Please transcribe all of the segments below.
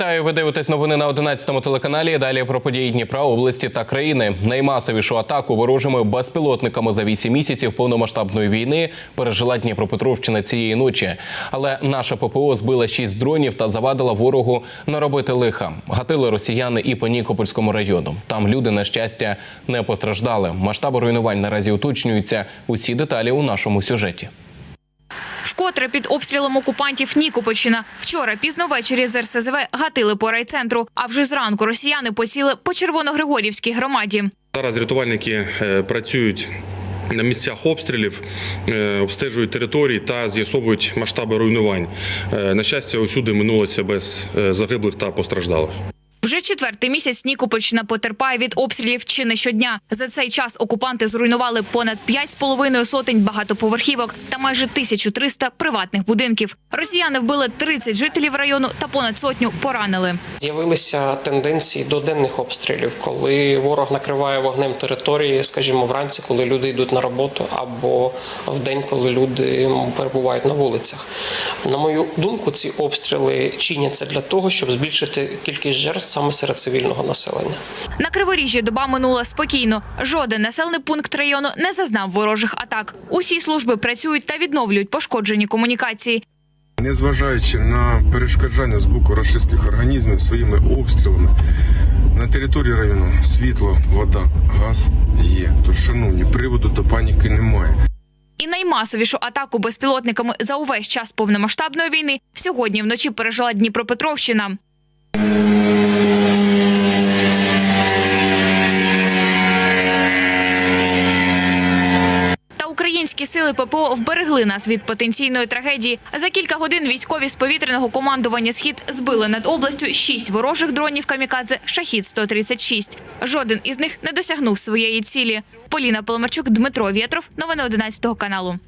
Вітаю, ви дивитесь новини на 11 телеканалі. Далі про події Дніпра, області та країни. Наймасовішу атаку ворожими безпілотниками за 8 місяців повномасштабної війни пережила Дніпропетровщина цієї ночі. Але наша ППО збила 6 дронів та завадила ворогу наробити лиха. Гатили росіяни і по Нікопольському району. Там люди, на щастя, не постраждали. Масштаби руйнувань наразі уточнюються. Усі деталі у нашому сюжеті. Вкотре під обстрілом окупантів Нікопольщина. Вчора пізно ввечері з РСЗВ гатили по райцентру, а вже зранку росіяни поціли по Червоногригорівській громаді. Зараз рятувальники е, працюють на місцях обстрілів, е, обстежують території та з'ясовують масштаби руйнувань. Е, На щастя, усюди минулося без загиблих та постраждалих. Вже четвертий місяць Нікопольщина потерпає від обстрілів чи не щодня. За цей час окупанти зруйнували понад 5,5 сотень багатоповерхівок та майже 1300 приватних будинків. Росіяни вбили 30 жителів району та понад сотню поранили. З'явилися тенденції до денних обстрілів, коли ворог накриває вогнем території, скажімо, вранці, коли люди йдуть на роботу, або в день, коли люди перебувають на вулицях. На мою думку, ці обстріли чиняться для того, щоб збільшити кількість жертв саме серед цивільного населення. На Криворіжжі доба минула спокійно. Жоден населений пункт району не зазнав ворожих атак. Усі служби працюють та відновлюють пошкоджені комунікації. Незважаючи на перешкоджання з боку рашистських організмів своїми обстрілами, на території району світло, вода, газ є. Тож, шановні, приводу до паніки немає. І наймасовішу атаку безпілотниками за увесь час повномасштабної війни сьогодні вночі пережила Дніпропетровщина. Українські сили ППО вберегли нас від потенційної трагедії. За кілька годин військові з повітряного командування Схід збили над областю шість ворожих дронів камікадзе Шахід 136 Жоден із них не досягнув своєї цілі. Поліна Поломарчук, Дмитро Вєтров. Новини 11 каналу.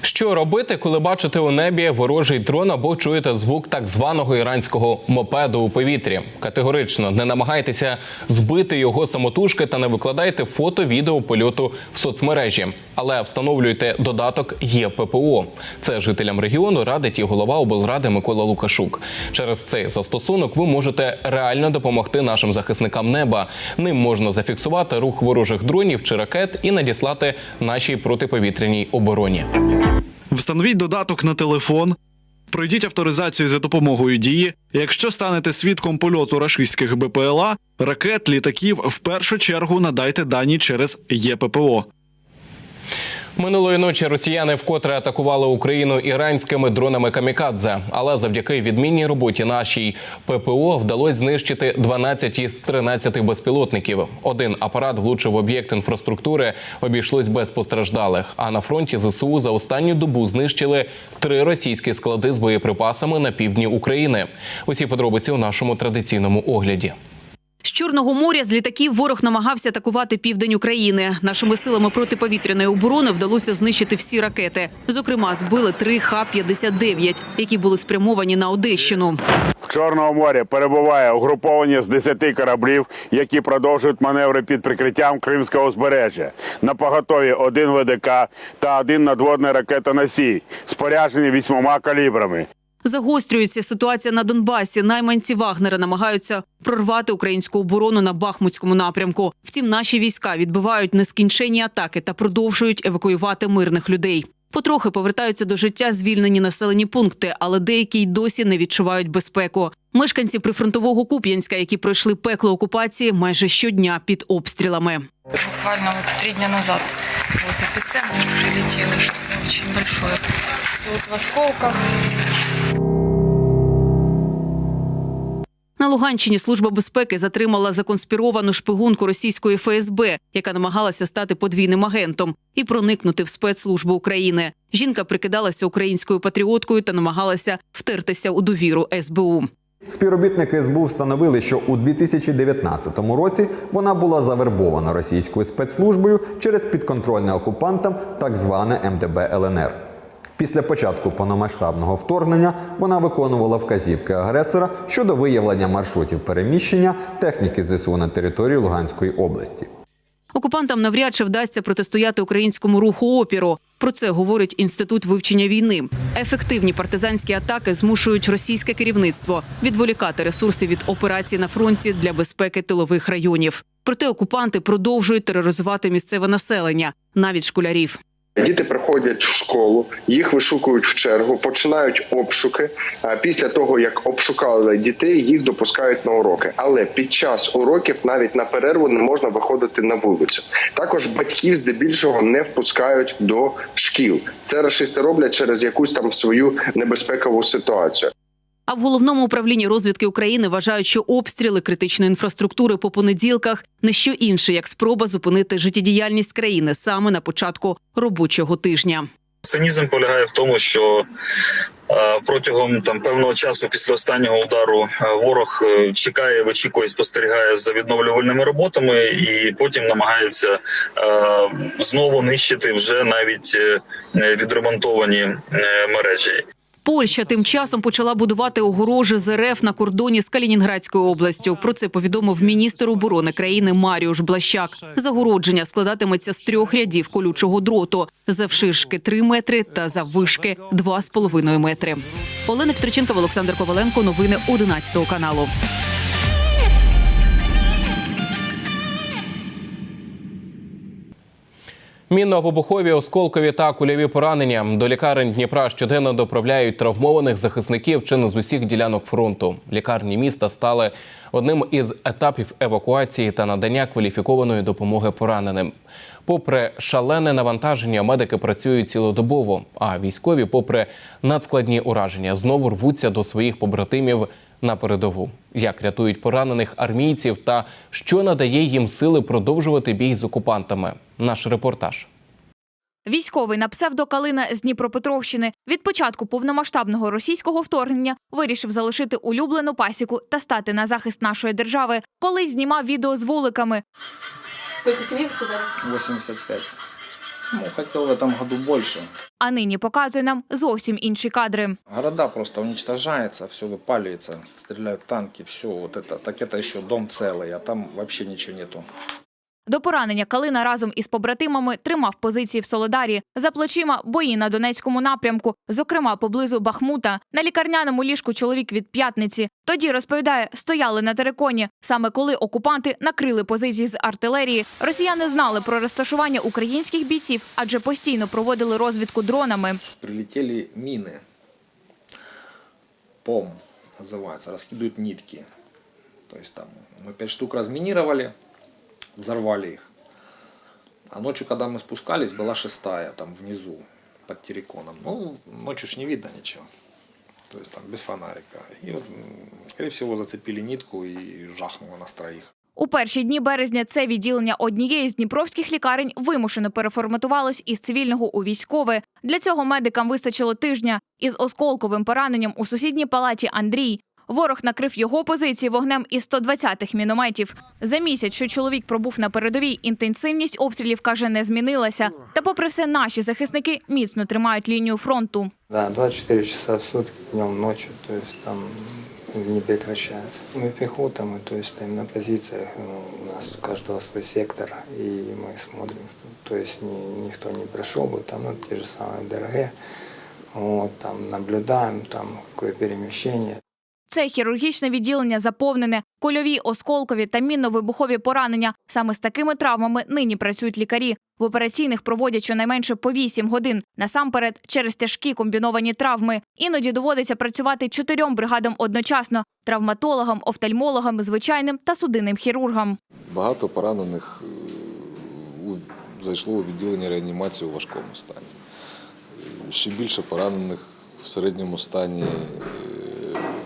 Що робити, коли бачите у небі ворожий дрон або чуєте звук так званого іранського мопеду у повітрі? Категорично не намагайтеся збити його самотужки та не викладайте фото відео польоту в соцмережі, але встановлюйте додаток ЄППО. Це жителям регіону радить і голова облради Микола Лукашук. Через цей застосунок ви можете реально допомогти нашим захисникам неба. Ним можна зафіксувати рух ворожих дронів чи ракет і надіслати нашій протиповітряній обороні. Встановіть додаток на телефон, пройдіть авторизацію за допомогою дії. Якщо станете свідком польоту рашистських БПЛА, ракет, літаків, в першу чергу надайте дані через ЄППО. Минулої ночі росіяни вкотре атакували Україну іранськими дронами камікадзе. Але завдяки відмінній роботі нашій ППО вдалося знищити 12 із 13 безпілотників. Один апарат влучив об'єкт інфраструктури, обійшлось без постраждалих. А на фронті ЗСУ за останню добу знищили три російські склади з боєприпасами на півдні України. Усі подробиці у нашому традиційному огляді. З Чорного моря з літаків ворог намагався атакувати південь України. Нашими силами протиповітряної оборони вдалося знищити всі ракети. Зокрема, збили три Х-59, які були спрямовані на Одещину. В Чорному морі перебуває угруповання з 10 кораблів, які продовжують маневри під прикриттям Кримського узбережжя. На поготові один ВДК та один надводний ракетоносій, споряджені вісьмома калібрами. Загострюється ситуація на Донбасі. Найманці Вагнера намагаються прорвати українську оборону на Бахмутському напрямку. Втім, наші війська відбивають нескінченні атаки та продовжують евакуювати мирних людей. Потрохи повертаються до життя звільнені населені пункти, але деякі й досі не відчувають безпеку. Мешканці прифронтового Куп'янська, які пройшли пекло окупації, майже щодня під обстрілами. Буквально три дня назад что-то очень большое. Всё вот в осколках. Луганщині служба безпеки затримала законспіровану шпигунку російської ФСБ, яка намагалася стати подвійним агентом і проникнути в спецслужбу України. Жінка прикидалася українською патріоткою та намагалася втертися у довіру СБУ. Співробітники СБУ встановили, що у 2019 році вона була завербована російською спецслужбою через підконтрольне окупантам так зване МДБ ЛНР. Після початку повномасштабного вторгнення вона виконувала вказівки агресора щодо виявлення маршрутів переміщення техніки ЗСУ на території Луганської області. Окупантам навряд чи вдасться протистояти українському руху опіру. Про це говорить інститут вивчення війни. Ефективні партизанські атаки змушують російське керівництво відволікати ресурси від операцій на фронті для безпеки тилових районів. Проте окупанти продовжують тероризувати місцеве населення, навіть школярів. Діти приходять в школу, їх вишукують в чергу, починають обшуки. А після того, як обшукали дітей, їх допускають на уроки. Але під час уроків навіть на перерву не можна виходити на вулицю. Також батьків здебільшого не впускають до шкіл. Це рашисти роблять через якусь там свою небезпекову ситуацію. А в головному управлінні розвідки України вважають, що обстріли критичної інфраструктури по понеділках не що інше, як спроба зупинити життєдіяльність країни саме на початку робочого тижня. Цинізм полягає в тому, що е, протягом там певного часу після останнього удару е, ворог е, чекає, вичікує, спостерігає за відновлювальними роботами, і потім намагається знову нищити вже навіть відремонтовані мережі. Польща тим часом почала будувати огорожі з РФ на кордоні з Калінінградською областю. Про це повідомив міністр оборони країни Маріуш Блащак. Загородження складатиметься з трьох рядів колючого дроту завширшки 3 метри та заввишки 2,5 метри. Олена Петриченкова, Олександр Коваленко. Новини 11 каналу. Мінно-вибухові, осколкові та кульові поранення до лікарень Дніпра щоденно доправляють травмованих захисників чи не з усіх ділянок фронту. Лікарні міста стали одним із етапів евакуації та надання кваліфікованої допомоги пораненим. Попри шалене навантаження, медики працюють цілодобово. А військові, попри надскладні ураження, знову рвуться до своїх побратимів на передову. Як рятують поранених армійців та що надає їм сили продовжувати бій з окупантами? Наш репортаж. Військовий на псевдо Калина з Дніпропетровщини від початку повномасштабного російського вторгнення вирішив залишити улюблену пасіку та стати на захист нашої держави. Колись знімав відео з вуликами. Сколько семей сказали? 85. Ну, хотел в этом году больше. А нині показує нам зовсім інші кадри. Города просто уничтожаются, все выпаливается, стреляют танки, все вот это. Так это еще дом целый, а там вообще ничего нету. До поранення Калина разом із побратимами тримав позиції в Солодарі. За плечима бої на Донецькому напрямку, зокрема поблизу Бахмута. На лікарняному ліжку чоловік від п'ятниці. Тоді розповідає, стояли на териконі. Саме коли окупанти накрили позиції з артилерії, росіяни знали про розташування українських бійців, адже постійно проводили розвідку дронами. Прилетели мины. ПОМ называется, раскидывают нитки. То есть там мы пять штук разминировали, взорвали их. А ночью, когда мы спускались, была шестая там внизу, под терриконом. Ну, ночью ж не видно ничего. То есть там без фонарика. И вот, скорее всего, зацепили нитку и жахнуло нас троих. У перші дні березня це відділення однієї з дніпровських лікарень вимушено переформатувалось із цивільного у військове. Для цього медикам вистачило тижня. Із осколковим пораненням у сусідній палаті Андрій. Ворог накрив його позиції вогнем із 120-х мінометів. За місяць, що чоловік пробув на передовій, інтенсивність обстрілів каже, не змінилася. Та, попри все, наші захисники міцно тримають лінію фронту. Да, 24 часа в сутки, днем, ночью, то есть там не прекращается. Мы пехота, мы то есть стоим на позициях, ну, у нас у каждого свой сектор, и мы смотрим, что, то есть ни- никто не прошел бы, там ну, те же самые ДРГ, вот, там наблюдаем, там какое перемещение. Це хірургічне відділення заповнене, кульові, осколкові та мінно-вибухові поранення. Саме з такими травмами нині працюють лікарі. В операційних проводять щонайменше по 8 годин. Насамперед, через тяжкі комбіновані травми. Іноді доводиться працювати чотирьом бригадам одночасно: травматологам, офтальмологам, звичайним та судинним хірургам. Багато поранених е, зайшло у відділення реанімації у важкому стані. Е, Ще більше поранених в середньому стані е,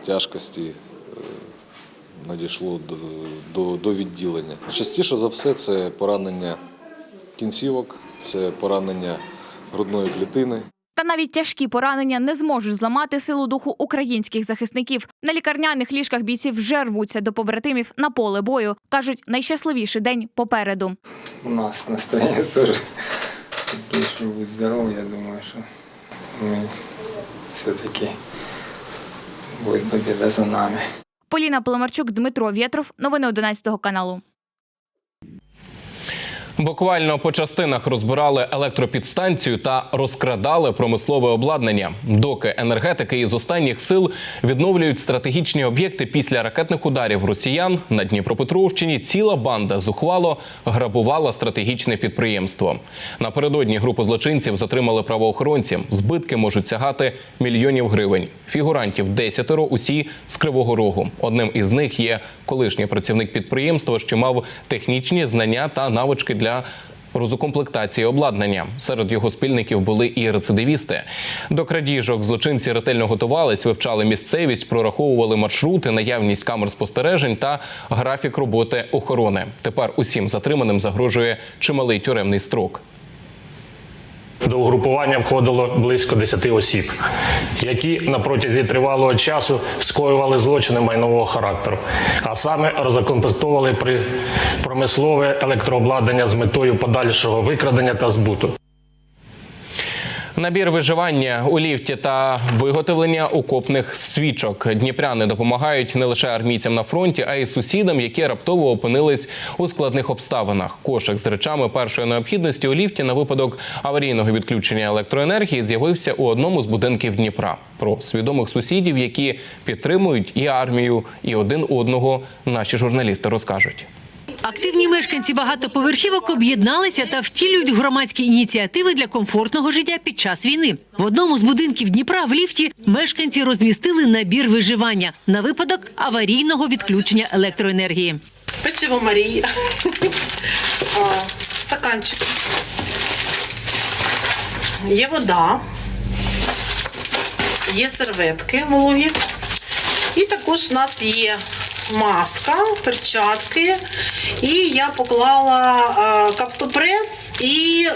тяжкості е, надійшло до, до, до відділення. Частіше за все це поранення кінцівок, це поранення грудної клітини. Та навіть тяжкі поранення не зможуть зламати силу духу українських захисників. На лікарняних ліжках бійці вже рвуться до побратимів на поле бою. кажуть, найщасливіший день попереду. У нас настроение тоже лишь бы быть здоров, я думаю, что мы все-таки будет победа за нами. Поліна Поломарчук, Дмитро Вєтров. Новини 11 каналу. Буквально по частинах розбирали електропідстанцію та розкрадали промислове обладнання. Доки енергетики із останніх сил відновлюють стратегічні об'єкти після ракетних ударів росіян на Дніпропетровщині. Ціла банда зухвало грабувала стратегічне підприємство. Напередодні групу злочинців затримали правоохоронці. Збитки можуть сягати мільйонів гривень. Фігурантів десятеро усі з Кривого Рогу. Одним із них є колишній працівник підприємства, що мав технічні знання та навички для розукомплектації обладнання. Серед його спільників були і рецидивісти. До крадіжок злочинці ретельно готувались, вивчали місцевість, прораховували маршрути, наявність камер спостережень та графік роботи охорони. Тепер усім затриманим загрожує чималий тюремний строк. До угрупування входило близько 10 осіб, які на протязі тривалого часу скоювали злочини майнового характеру, а саме розкомплектовували при промислове електрообладнання з метою подальшого викрадення та збуту. Набір виживання у ліфті та виготовлення окопних свічок. Дніпряни допомагають не лише армійцям на фронті, а й сусідам, які раптово опинились у складних обставинах. Кошик з речами першої необхідності у ліфті на випадок аварійного відключення електроенергії з'явився у одному з будинків Дніпра. Про свідомих сусідів, які підтримують і армію, і один одного, наші журналісти розкажуть. Активні мешканці багатоповерхівок об'єдналися та втілюють громадські ініціативи для комфортного життя під час війни. В одному з будинків Дніпра в ліфті мешканці розмістили набір виживання на випадок аварійного відключення електроенергії. Печиво Марія. Стаканчик. Є вода. Є серветки вологі. І також у нас є маска, перчатки. І я поклала е, каптопрес і е,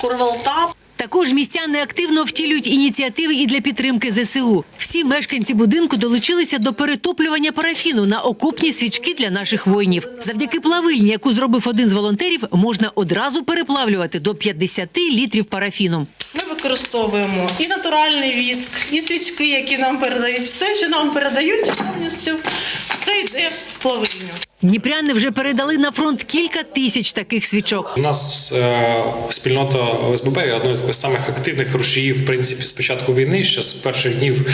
курвалтап. Також містяни активно втілюють ініціативи і для підтримки ЗСУ. Всі мешканці будинку долучилися до перетоплювання парафіну на окопні свічки для наших воїнів. Завдяки плавильні, яку зробив один з волонтерів, можна одразу переплавлювати до 50 літрів парафіну. Ми використовуємо і натуральний віск, і свічки, які нам передають. Все, що нам передають повністю, все йде в плавильню. Дніпряни вже передали на фронт кілька тисяч таких свічок. У нас е, спільнота ОСББ є з самих активних рушіїв, в принципі, з початку війни. Ще з перших днів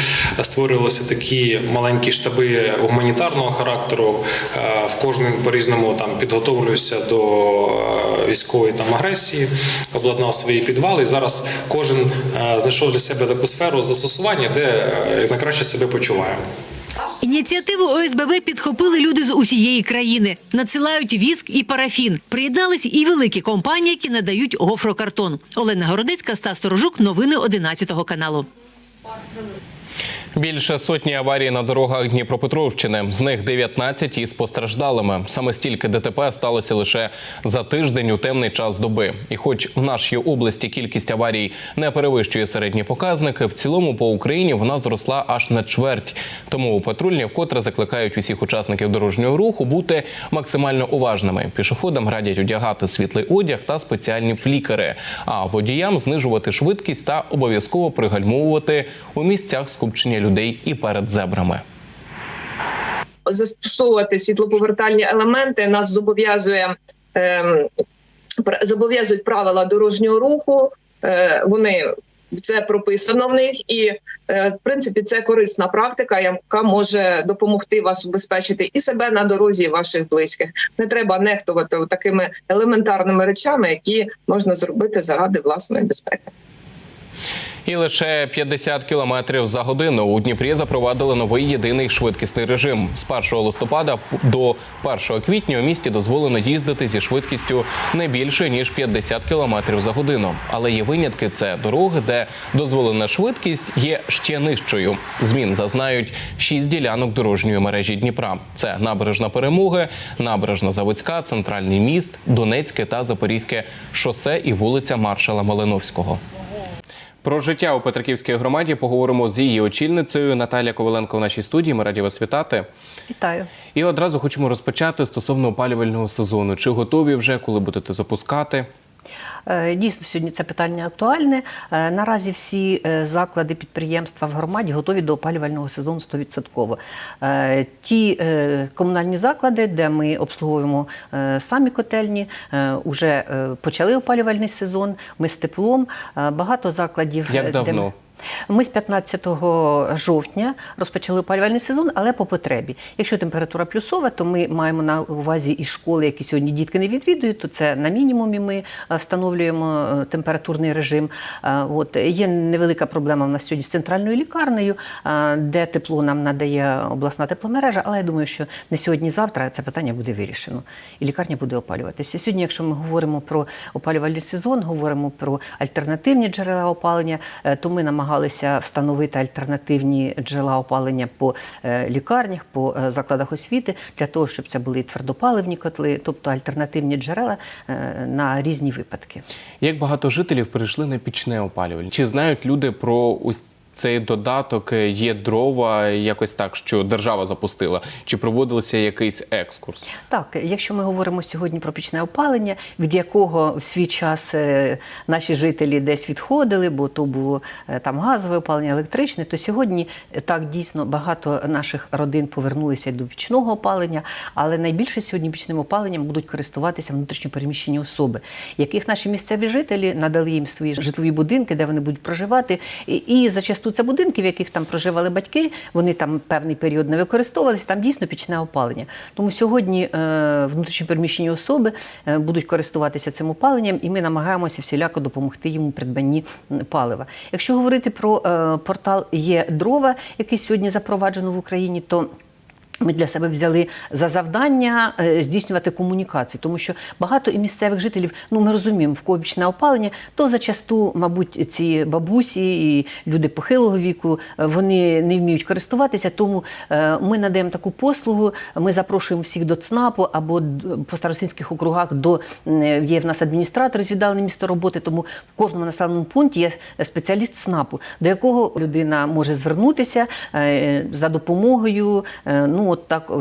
створювалися такі маленькі штаби гуманітарного характеру. Е, в кожним по різному там підготовлювався до е, військової там агресії, обладнав свої підвали. І зараз кожен е, знайшов для себе таку сферу застосування, де е, найкраще себе почуває. Ініціативу ОСББ підхопили люди з усієї країни. Надсилають віск і парафін. Приєднались і великі компанії, які надають гофрокартон. Олена Городецька, Стас Сторожук. Новини 11 каналу. Більше сотні аварій на дорогах Дніпропетровщини. З них 19 із постраждалими. Саме стільки ДТП сталося лише за тиждень у темний час доби. І, хоч в нашій області кількість аварій не перевищує середні показники, в цілому по Україні вона зросла аж на чверть. Тому у патрульні вкотре закликають усіх учасників дорожнього руху бути максимально уважними. Пішоходам радять одягати світлий одяг та спеціальні флікери, а водіям знижувати швидкість та обов'язково пригальмовувати у місцях скупчення людей і перед зебрами. застосовувати світлоповертальні елементи нас зобов'язує пр- зобов'язують правила дорожнього руху. Е, вони це прописано в них, і е, в принципі це корисна практика, яка може допомогти вас убезпечити і себе на дорозі, і ваших близьких. Не треба нехтувати такими елементарними речами, які можна зробити заради власної безпеки. І лише 50 кілометрів за годину у Дніпрі запровадили новий єдиний швидкісний режим. З 1 листопада до 1 квітня у місті дозволено їздити зі швидкістю не більше ніж 50 кілометрів за годину. Але є винятки це дороги, де дозволена швидкість є ще нижчою. Змін зазнають шість ділянок дорожньої мережі Дніпра. Це набережна перемоги, набережна Заводська, центральний міст, Донецьке та Запорізьке шосе і вулиця Маршала Малиновського. Про життя у Петриківській громаді поговоримо з її очільницею Наталія Коваленко в нашій студії. Ми раді вас вітати. Вітаю. І одразу хочемо розпочати стосовно опалювального сезону. Чи готові вже, коли будете запускати? Е, Дійсно, сьогодні це питання актуальне. Е, Наразі всі е, заклади підприємства в громаді готові до опалювального сезону 100%. Е, Ті комунальні заклади, де ми обслуговуємо самі котельні, вже почали опалювальний сезон. Ми з теплом. Багато закладів Як давно? ми- Ми з 15 жовтня розпочали опалювальний сезон, але по потребі. Якщо температура плюсова, то ми маємо на увазі і школи, які сьогодні дітки не відвідують, то це на мінімумі ми е, встановлюємо е, температурний режим. Е, От є невелика проблема в нас сьогодні з центральною лікарнею, де тепло нам надає обласна тепломережа. Але я думаю, що не сьогодні-завтра це питання буде вирішено, і лікарня буде опалюватися. Сьогодні, якщо ми говоримо про опалювальний сезон, говоримо про альтернативні джерела опалення, то ми намагалися встановити альтернативні джерела опалення по е, лікарнях, по е, закладах освіти, для того, щоб це були твердопаливні котли, тобто альтернативні джерела е, на різні випадки. Як багато жителів перейшли на пічне опалювання? Чи знають люди про ось цей додаток е, є дрова якось так, що держава запустила? Чи проводився якийсь екскурс? Так, якщо ми говоримо сьогодні про пічне опалення, від якого в свій час е, наші жителі десь відходили, бо то було е, там газове опалення, електричне, то сьогодні так дійсно багато наших родин повернулися до пічного опалення, але найбільше сьогодні пічним опаленням будуть користуватися внутрішньопереміщені особи, яких наші місцеві жителі надали їм свої житлові будинки, де вони будуть проживати. І зачасту це будинки, в яких там проживали батьки, вони там певний період не використовувалися, там дійсно пічне опалення. Тому сьогодні е, внутрішньопереміщені особи е, будуть користуватися цим опаленням, і ми намагаємося всіляко допомогти йому придбанні палива. Якщо говорити про е, портал є дрова, який сьогодні запроваджено в Україні, то ми для себе взяли за завдання е, здійснювати комунікацію, тому що багато і місцевих жителів, ну ми розуміємо, в кого пічне опалення, то зачасту, мабуть, ці бабусі і люди похилого віку е, вони не вміють користуватися. Тому е, ми надаємо таку послугу. Ми запрошуємо всіх до ЦНАПу або по старостинських округах до є в нас адміністратори з віддаленим місто роботи. Тому в кожному населеному пункті є спеціаліст ЦНАПу, до якого людина може звернутися за допомогою. е, Ну от так е,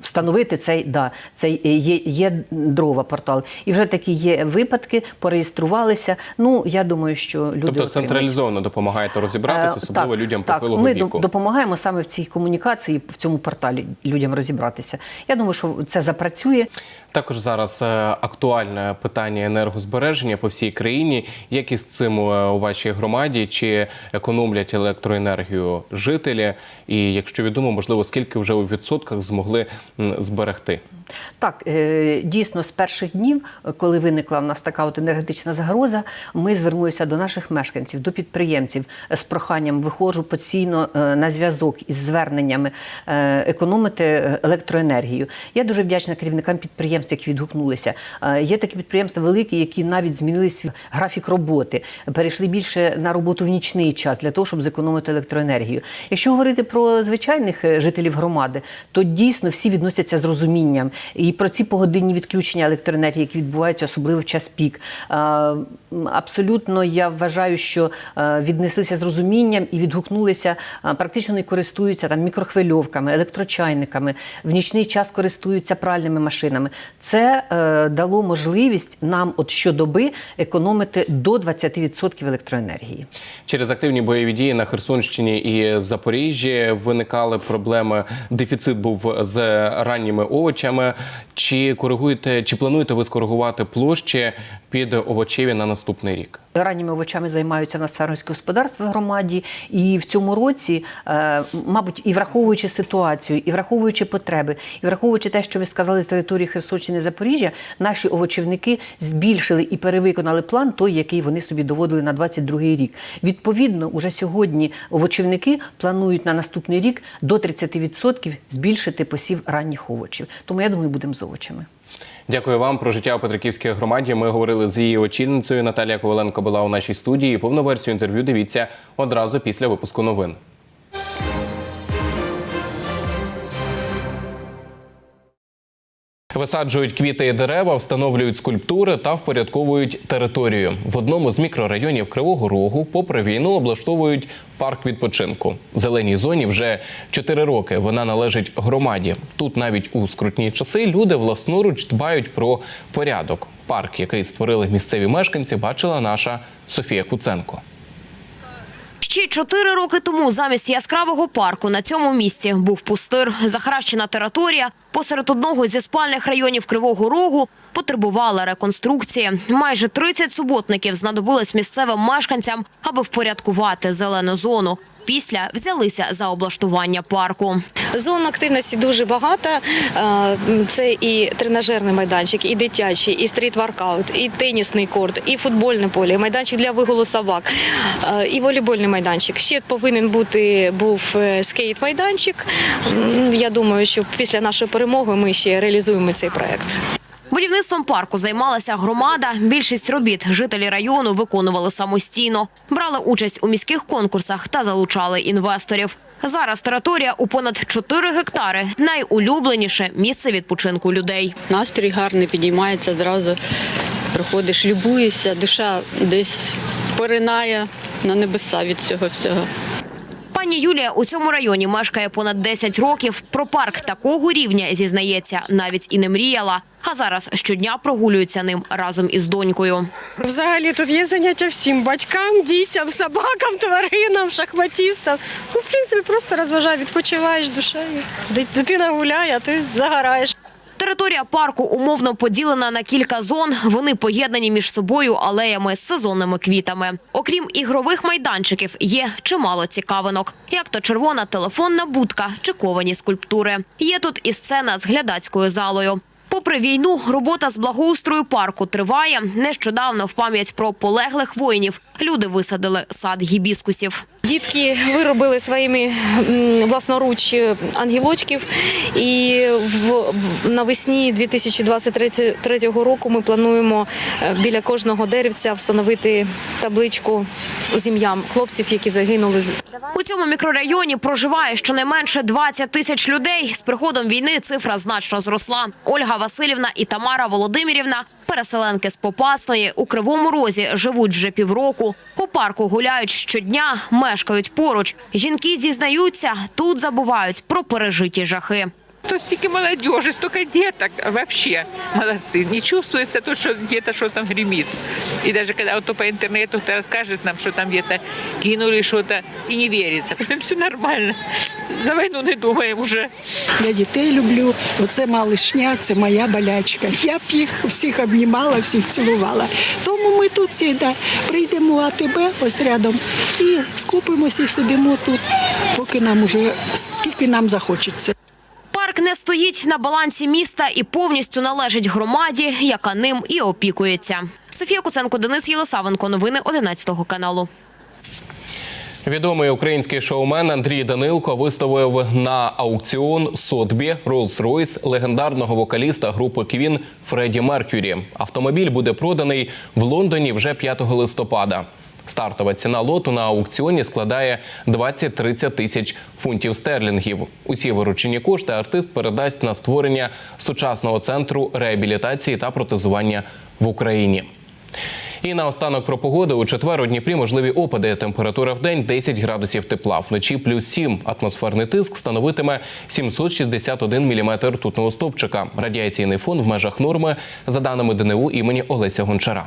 встановити цей да, цей е, є, є дрова портал. І вже такі є випадки, пореєструвалися. Ну я думаю, що люди Тобто централізовано допомагаєте розібратися, Е, особливо так, людям так, похилого ми віку. до- допомагаємо саме в цій комунікації, в цьому порталі людям розібратися. Я думаю, що це запрацює. Також зараз актуальне питання енергозбереження по всій країні. Як із цим у вашій громаді? Чи економлять електроенергію жителі? І якщо відомо, можливо, скільки вже у відсотках змогли зберегти? Так, е, дійсно, з перших днів, коли виникла в нас така от енергетична загроза, ми звернулися до наших мешканців, до підприємців з проханням виходжу постійно е, на зв'язок із зверненнями е, економити електроенергію. Я дуже вдячна керівникам підприємств, які відгукнулися. Є такі підприємства великі, які навіть змінили свій графік роботи, перейшли більше на роботу в нічний час для того, щоб зекономити електроенергію. Якщо говорити про звичайних жителів громади, то дійсно всі відносяться з розумінням і про ці погодинні відключення електроенергії, які відбуваються особливо в час пік. Абсолютно я вважаю, що е, віднеслися з розумінням і відгукнулися. Практично не користуються там мікрохвильовками, електрочайниками, в нічний час користуються пральними машинами. Це е, дало можливість нам от щодоби економити до 20% електроенергії. Через активні бойові дії на Херсонщині і Запоріжжі виникали проблеми. Дефіцит був з ранніми овочами. Чи коригуєте, чи плануєте ви скоригувати площі під овочеві на наступний рік? Ранніми овочами займаються на фермерське господарство в громаді, і в цьому році, е, мабуть, і враховуючи ситуацію, і враховуючи потреби, і враховуючи те, що ви сказали, території Херсонщини Запоріжжя, наші овочівники збільшили і перевиконали план той, який вони собі доводили на 22-й рік. Відповідно, уже сьогодні овочівники планують на наступний рік до 30% збільшити посів ранніх овочів. Тому я думаю, будемо з овочами. Дякую вам про життя у Петриківській громаді. Ми говорили з її очільницею. Наталія Коваленко була у нашій студії. Повну версію інтерв'ю дивіться одразу після випуску новин. Висаджують квіти і дерева, встановлюють скульптури та впорядковують територію. В одному з мікрорайонів Кривого Рогу, попри війну, облаштовують парк відпочинку. Зеленій зоні вже 4 роки. Вона належить громаді. Тут навіть у скрутні часи люди власноруч дбають про порядок. Парк, який створили місцеві мешканці, бачила наша Софія Куценко. Ще чотири роки тому замість яскравого парку на цьому місці був пустир. Захаращена територія посеред одного зі спальних районів Кривого Рогу потребувала реконструкції. Майже 30 суботників знадобилось місцевим мешканцям, аби впорядкувати зелену зону. Після взялися за облаштування парку. Зон активності дуже багато. Е, Це і тренажерний майданчик, і дитячий, і стріт-воркаут, і тенісний корт, і футбольне поле, і майданчик для вигулу собак, е, і волейбольний майданчик. Ще повинен бути був е, скейт-майданчик. Я думаю, що після нашої перемоги ми ще реалізуємо цей проект. Будівництвом парку займалася громада. Більшість робіт жителі району виконували самостійно, брали участь у міських конкурсах та залучали інвесторів. Зараз територія у понад 4 гектари найулюбленіше місце відпочинку людей. Настрій гарний підіймається зразу. Приходиш, любуєшся, душа десь поринає на небеса від цього всього. Пані Юлія у цьому районі мешкає понад 10 років. Про парк такого рівня зізнається, навіть і не мріяла. А зараз щодня прогулюється ним разом із донькою. Взагалі тут є заняття всім батькам, дітям, собакам, тваринам, шахматістам. Ну, в принципі, просто розважає, відпочиваєш душею. Дитина гуляє, а ти загораєш. Територія парку умовно поділена на кілька зон. Вони поєднані між собою алеями з сезонними квітами. Окрім ігрових майданчиків, є чимало цікавинок, як то червона телефонна будка чи ковані скульптури. Є тут і сцена з глядацькою залою. Попри війну, робота з благоустрою парку триває. Нещодавно в пам'ять про полеглих воїнів люди висадили сад гібіскусів. Дітки виробили своїми власноруч е, ангелочків, і в, навесні 2023 року ми плануємо е, біля кожного деревця встановити табличку з ім'ям хлопців, які загинули. У цьому мікрорайоні проживає щонайменше 20 тисяч людей. З приходом війни цифра значно зросла. Ольга Васильівна і Тамара Володимирівна, переселенки з Попасної, у Кривому Розі живуть вже півроку. У парку гуляють щодня, мешкають поруч. Жінки зізнаються, тут забувають про пережиті жахи. Тут стільки молодежи, столько деток, вообще молодцы. Не чувствуется то, что где-то что там гремит. И даже когда вот то по интернету кто расскажет нам, что там где-то кинули что-то, и не верится. Все нормально. За войну не думаем уже. Я дітей люблю. Оце малишня, це моя болячка. Я б їх всіх обнімала, всіх цілувала. Тому ми тут завжди прийдемо АТБ ось рядом і скупимося і сидимо тут, поки нам уже скільки нам захочеться. Не стоїть на балансі міста і повністю належить громаді, яка ним і опікується. Софія Куценко, Денис Єлисавенко. Новини 11 каналу. Відомий український шоумен Андрій Данилко виставив на аукціон Сотбі Rolls-Royce легендарного вокаліста групи Квін Фредді Меркюрі. Автомобіль буде проданий в Лондоні вже 5 листопада. Стартова ціна лоту на аукціоні складає 20-30 тисяч фунтів стерлінгів. Усі виручені кошти артист передасть на створення сучасного центру реабілітації та протезування в Україні. І наостанок про погоду. У четвер у Дніпрі можливі опади. Температура в день 10 градусів тепла. Вночі плюс 7. Атмосферний тиск становитиме 761 міліметр ртутного стовпчика. Радіаційний фон в межах норми, за даними ДНУ імені Олеся Гончара.